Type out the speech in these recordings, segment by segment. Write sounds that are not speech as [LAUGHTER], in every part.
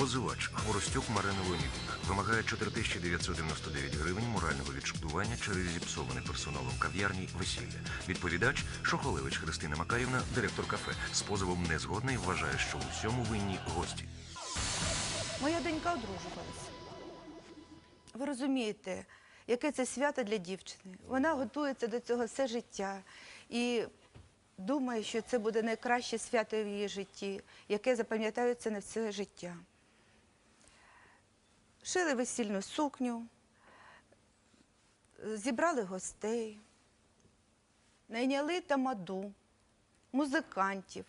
Позивач Хоростюк Марина Леонідівна вимагає 4999 гривень морального відшкодування через зіпсований персоналом кав'ярні весілля. Відповідач Шохолевич Христина Макарівна, директор кафе, з позовом не згодна і вважає, що у всьому винні гості. Моя донька одружувалася. Ви розумієте, яке це свято для дівчини. Вона готується до цього все життя і думає, що це буде найкраще свято в її житті, яке запам'ятається на все життя. Шили весільну сукню, зібрали гостей, найняли тамаду, музикантів,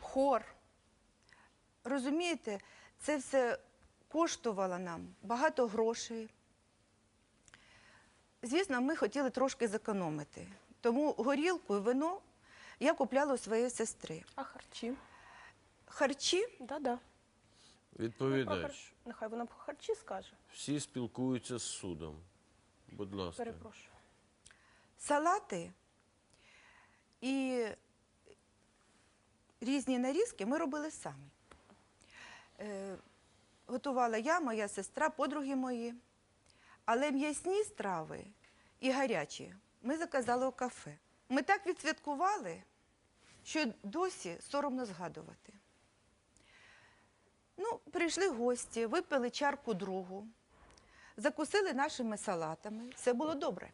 хор. Розумієте, це все коштувало нам багато грошей. Звісно, ми хотіли трошки зекономити. Тому горілку і вино я купляла у своєї сестри. А харчі? Харчі Да-да. Відповідач. Нехай вона про харчі скаже. Всі спілкуються з судом. Будь ласка. Перепрошую. салати і різні нарізки ми робили самі. Е, готувала я, моя сестра, подруги мої. Але м'ясні страви і гарячі ми заказали у кафе. Ми так відсвяткували, що досі соромно згадувати. Ну, прийшли гості, випили чарку другу, закусили нашими салатами. Все було добре.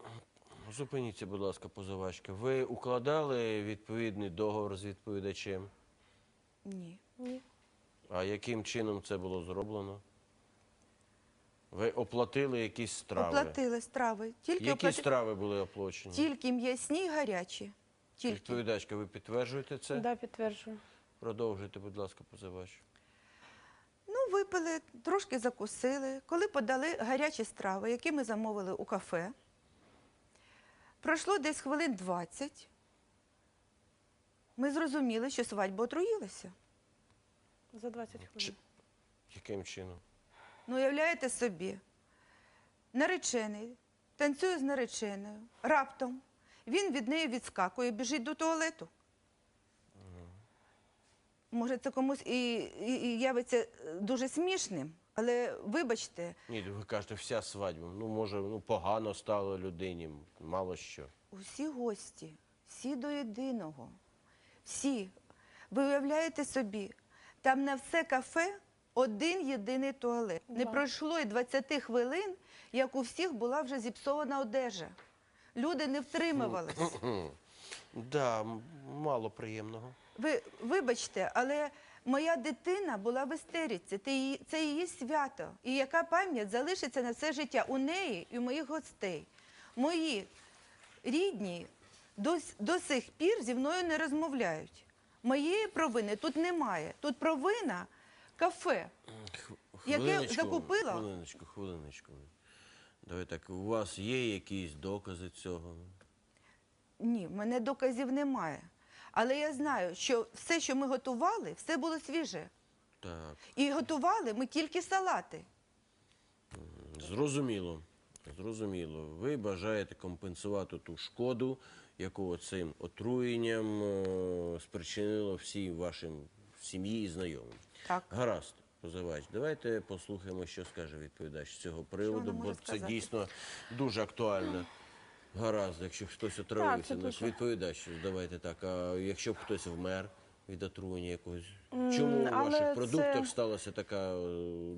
Зупиніться, будь ласка, позивачка. Ви укладали відповідний договор з відповідачем. Ні. Ні. А яким чином це було зроблено? Ви оплатили якісь страви. Оплатили страви. Тільки, Які оплати- страви були оплачені? Тільки м'ясні і гарячі. Тільки. Відповідачка, ви підтверджуєте це? Да, підтверджую. Продовжуйте, будь ласка, позивач. Випили, трошки закусили. Коли подали гарячі страви, які ми замовили у кафе, пройшло десь хвилин 20. Ми зрозуміли, що свадьба отруїлася. За 20 хвилин. Яким чином? Ну, уявляєте собі, наречений танцює з нареченою. Раптом він від неї відскакує, біжить до туалету. Може, це комусь і, і, і явиться е, дуже смішним, але вибачте, Ні, ви кажете, вся свадьба. Ну, може, ну, погано стало людині, мало що. усі гості, всі до єдиного, всі. Ви уявляєте собі, там на все кафе один єдиний туалет. Не Да. пройшло і 20 хвилин, як у всіх була вже зіпсована одежа. Люди не втримувались. [CLEARS THROAT] Да, м- мало приємного. Ви вибачте, але моя дитина була в істериці. Це її, це її свято. І яка пам'ять залишиться на все життя у неї і у моїх гостей. Мої рідні до, до сих пір зі мною не розмовляють. Моєї провини тут немає. Тут провина кафе. Яке Хвилиночку, закупила? Хвилиночку, хвилиночку. Давай так, у вас є якісь докази цього? Ні, в мене доказів немає. Але я знаю, що все, що ми готували, все було свіже. Так, І готували ми тільки салати. зрозуміло. Зрозуміло. Ви бажаєте компенсувати ту шкоду, яку цим отруєнням е, спричинило всім вашим сім'ї і знайомим. Так. Гаразд, позивач. Давайте послухаємо, що скаже відповідач з цього приводу, вона бо може це сказати? дійсно дуже актуально. Гаразд, якщо хтось отравився, це ну, дуже. відповідач, давайте так. А якщо б хтось вмер від отруєння якогось, чому в але ваших продуктах це- сталося така е,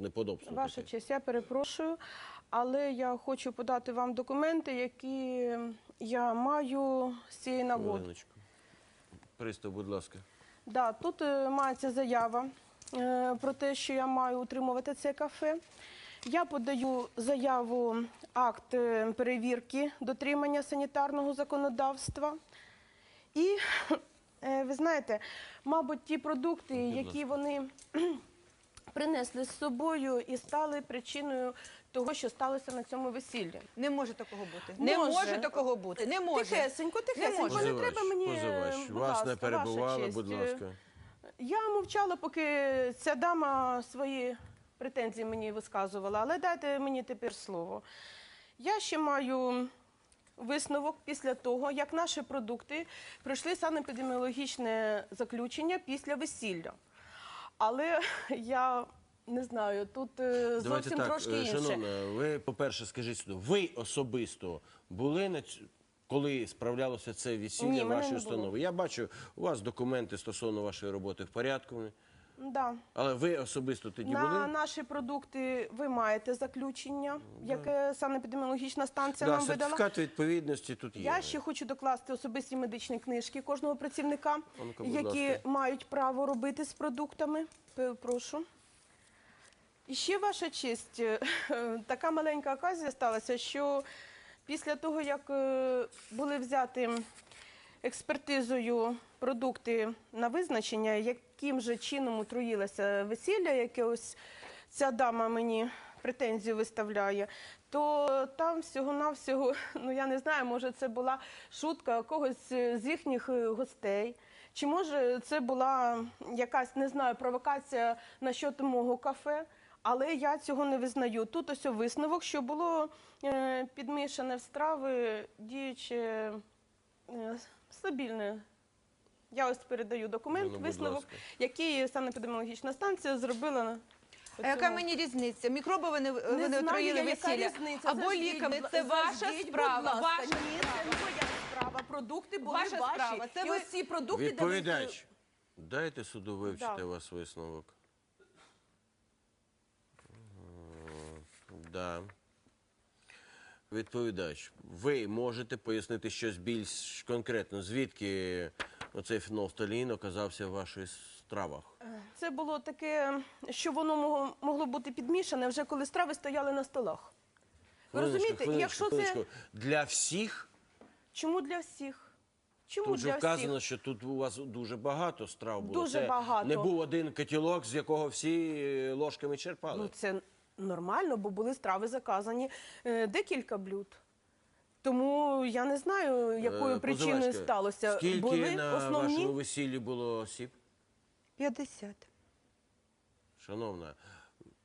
неподобство? Ваша таке? честь, я перепрошую, але я хочу подати вам документи, які я маю з цієї нагоди. Хвилиночку. Пристав, будь ласка. Да, тут е, мається заява е, про те, що я маю утримувати це кафе. Я подаю заяву, акт е, перевірки дотримання санітарного законодавства. І е, ви знаєте, мабуть, ті продукти, які вони [CLEARS THROAT] принесли з собою і стали причиною того, що сталося на цьому весіллі. Не може такого бути. Не Може. може такого бути. Не може. Тихесенько, тихесенько, не Позивач, треба мені. позивач, будь вас ласка, не ваша перебували, честь. будь ласка. Я мовчала, поки ця дама свої претензії мені висказувала, але дайте мені тепер слово. Я ще маю висновок після того, як наші продукти пройшли санепідеміологічне заключення після весілля. Але [LAUGHS] я не знаю, тут е, Давайте зовсім так, трошки е, інше. шановна, ви, по-перше, скажіть сюди, ви особисто були на ць- коли справлялося це весілля Ні, вашої установи? Я бачу, у вас документи стосовно вашої роботи в порядку, Да. але ви особисто тоді На були? наші продукти ви маєте заключення, яке санепідеміологічна станція Да, нам видала. сертифікат відповідності тут є. Я ще хочу докласти особисті медичні книжки кожного працівника, ну-ка, будь які ласка. мають право робити з продуктами. П- Прошу. І ще ваша честь, е, [LAUGHS] така маленька оказія сталася, що після того, як е, були взяти експертизою продукти на визначення, яким же чином отруїлося весілля, яке ось ця дама мені претензію виставляє, то там всього-навсього, ну я не знаю, може це була шутка когось з їхніх гостей. Чи може це була якась не знаю провокація насчет мого кафе? Але я цього не визнаю. Тут ось висновок, що було е, підмішане в страви діюче е, стабільне. Я ось передаю документ, Ну, ну, будь висновок, ласка. який санепідеміологічна станція зробила. на А яка мені різниця? Мікроби вони, Не вони знаю отруїли яка весілля. різниця. Або Зажгіть, ліками. будь- Це ваша зажгіть, будь справа. ласка. Ваша Ні, це не моя справа. Продукти були Ваша ваші. справа. Це І ви- ось ці продукти, Відповідач, дайте суду вивчити Да. вас висновок. М, Да. Відповідач, ви можете пояснити щось більш конкретно, звідки оцей фенолфталін оказався в ваших стравах? Це було таке, що воно могло, могло бути підмішане вже коли страви стояли на столах. Ви Хвилиночку, розумієте, хвилиночку, якщо це хвилиночку. для всіх, чому для всіх? Чому тут же для вказано, всіх? що тут у вас дуже багато страв було. Дуже Це багато. Не був один котілок, з якого всі е, ложками черпали. Ну це нормально, бо були страви заказані е, декілька блюд. Тому я не знаю, якою Е, причиною позивачка, сталося. Скільки були на основні вашому весіллі було осіб? 50. Шановна,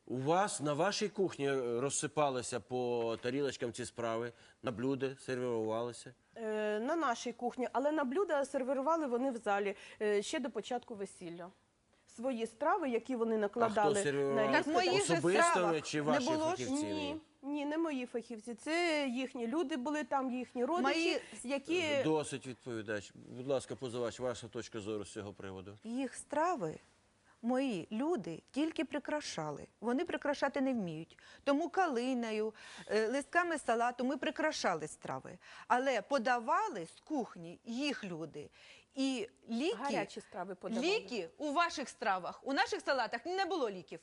у вас на вашій кухні розсипалися по тарілочкам ці справи, на блюда сервірувалися. е, на нашій кухні, але на блюда сервірували вони в залі е, ще до початку весілля. Свої страви, які вони накладали хто на Так різні мої ж Особисто чи не ваші було ж? фахівці? Ні, ні, не мої фахівці. Це їхні люди були там, їхні родичі, Мої- які Досить відповідач. Будь ласка, позивач, ваша точка зору з цього приводу. Їх страви мої люди тільки прикрашали. Вони прикрашати не вміють. Тому калиною, е, листками салату ми прикрашали страви. Але подавали з кухні їх люди. І ліки, гарячі страви подавали. ліки у ваших стравах, у наших салатах не було ліків.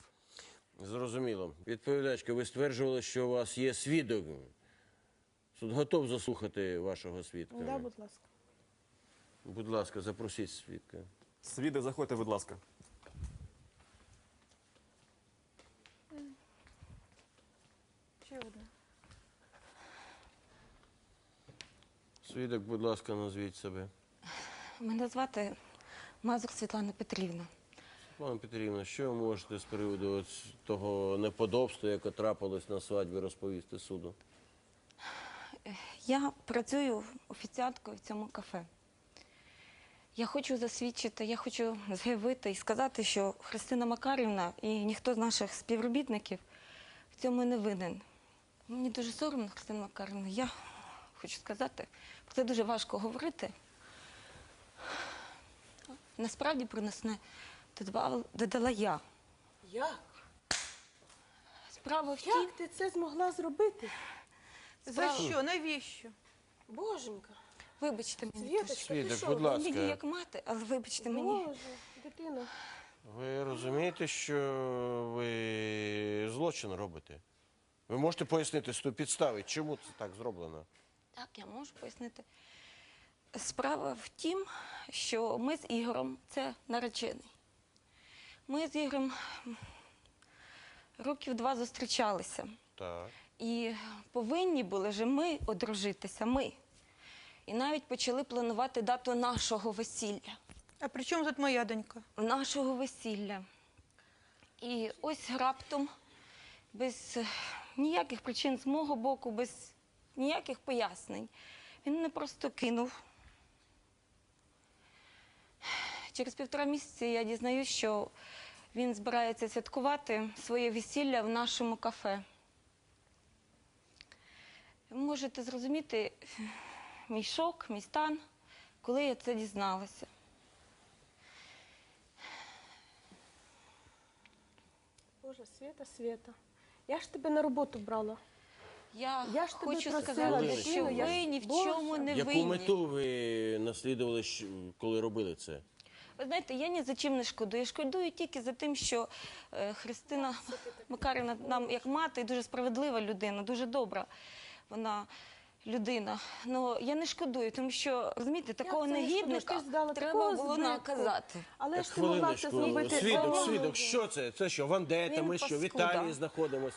Зрозуміло. Відповідачка, ви стверджували, що у вас є свідок. Суд готов заслухати вашого свідка. Да, будь ласка. Будь ласка, запросіть свідка. Свідок, заходьте, будь ласка. Ще одна. Свідок, будь ласка, назвіть себе. Мене звати Мазур Світлана Петрівна. Пане Петрівна, що ви можете з приводу того неподобства, яке трапилось на свадьбі, розповісти суду? Я працюю офіціанткою в цьому кафе. Я хочу засвідчити, я хочу заявити і сказати, що Христина Макарівна і ніхто з наших співробітників в цьому не винен. Мені дуже соромно, Христина Макарівна. Я хочу сказати, про це дуже важко говорити. Насправді принесне додавала- додала я. Як? Справа в тім, Як ти це змогла зробити? За Справа- що? Навіщо? Боженька, Вибачте мені. Світочка, ти Свідок, що? будь Я ласка. дію як мати, але вибачте мені. Боже, дитина. Ви розумієте, що ви злочин робите? Ви можете пояснити з підстави, чому це так зроблено? Так, я можу пояснити. Справа в тім, що ми з Ігорем це наречений. Ми з Ігорем років два зустрічалися. Так. І повинні були вже ми одружитися, ми. І навіть почали планувати дату нашого весілля. А при чому тут моя донька? Нашого весілля. І ось раптом, без ніяких причин з мого боку, без ніяких пояснень, він мене просто кинув. Через півтора місяці я дізнаюсь, що він збирається святкувати своє весілля в нашому кафе. Ви можете зрозуміти мій шок, мій стан, коли я це дізналася. Боже, Свята, Свята. Я ж тебе на роботу брала. Я, Я ж тебе хочу просила, сказати, дитино, що я ви ж- ні в Боже. чому не Яку винні. мету ви наслідували, щ- коли робили це? Ви знаєте, я ні за чим не шкодую. Я шкодую тільки за тим, що е, Христина Макарівна нам як мати дуже справедлива людина, дуже добра. Вона людина. Ну я не шкодую, тому що розумієте, такого це не шкодуєш? негідника ж здала треба такого було наказати. Але ж ти могла це зробити. Свідок, свідок, що це? Це що, Вандета, Він ми що, в паскуда. Італії знаходимось?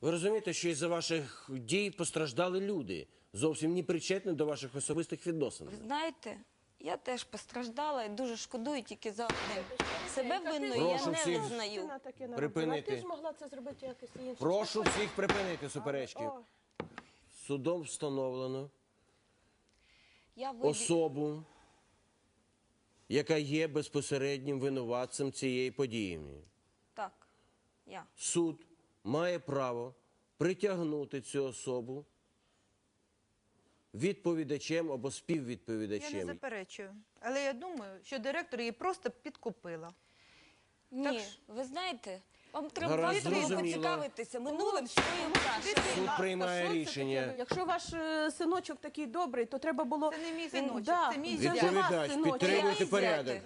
Ви розумієте, що із-за ваших дій постраждали люди, зовсім не причетні до ваших особистих відносин. Ви знаєте, я теж постраждала і дуже шкодую тільки за одним. Себе винною я Прошу не всіх визнаю. Христина таке наробила. Припинити. Ти ж могла це зробити якось інше. Прошу всіх припинити суперечки. О, Судом встановлено Я вибі... особу, яка є безпосереднім винуватцем цієї події. Так, я. Суд має право притягнути цю особу відповідачем або співвідповідачем. Я не заперечую. Але я думаю, що директор її просто підкупила. Ні, Так ви знаєте, вам треба Гаразд, вам треба зрозуміло. поцікавитися минулим своїм кращим. Суд приймає рішення. Якщо ваш е, синочок такий добрий, то треба було. Це не мій синочок, да, це мій ваш Відповідач, синочок. підтримуйте порядок.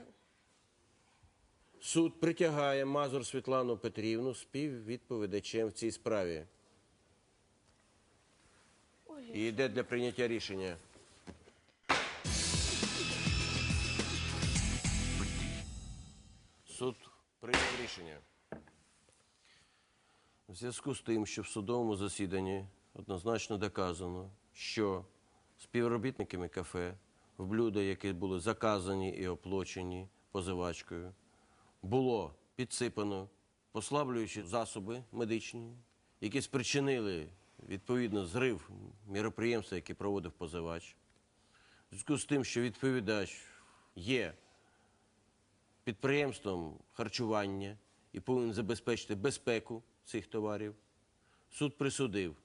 Суд притягає Мазур Світлану Петрівну співвідповідачем в цій справі. І йде для прийняття рішення. Суд прийняв рішення. В зв'язку з тим, що в судовому засіданні однозначно доказано, що співробітниками кафе в блюда, які були заказані і оплачені позивачкою, було підсипано послаблюючі засоби медичні, які спричинили відповідно зрив міроприємства, яке проводив позивач. В зв'язку з тим, що відповідач є підприємством харчування і повинен забезпечити безпеку цих товарів, суд присудив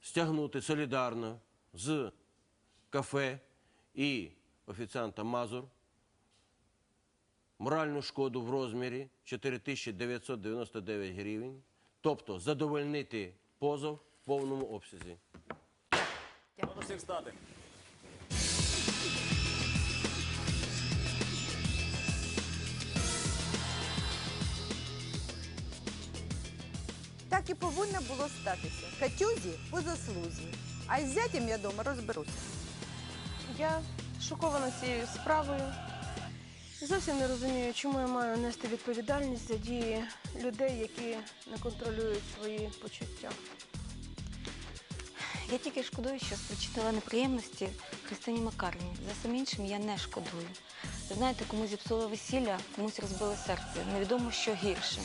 стягнути солідарно з кафе і офіціанта Мазур моральну шкоду в розмірі 4999 гривень, тобто задовольнити позов в повному обсязі. Прошу всіх стати. Так і повинно було статися. Катюзі по заслузі. А із зятям я дома розберуся. Я шокована цією справою. Зовсім не розумію, чому я маю нести відповідальність за дії людей, які не контролюють свої почуття. Я тільки шкодую, що спричинила неприємності Христині Макарні. За самим іншим я не шкодую. Знаєте, комусь зіпсуло весілля, комусь розбили серце. Невідомо, що гірше.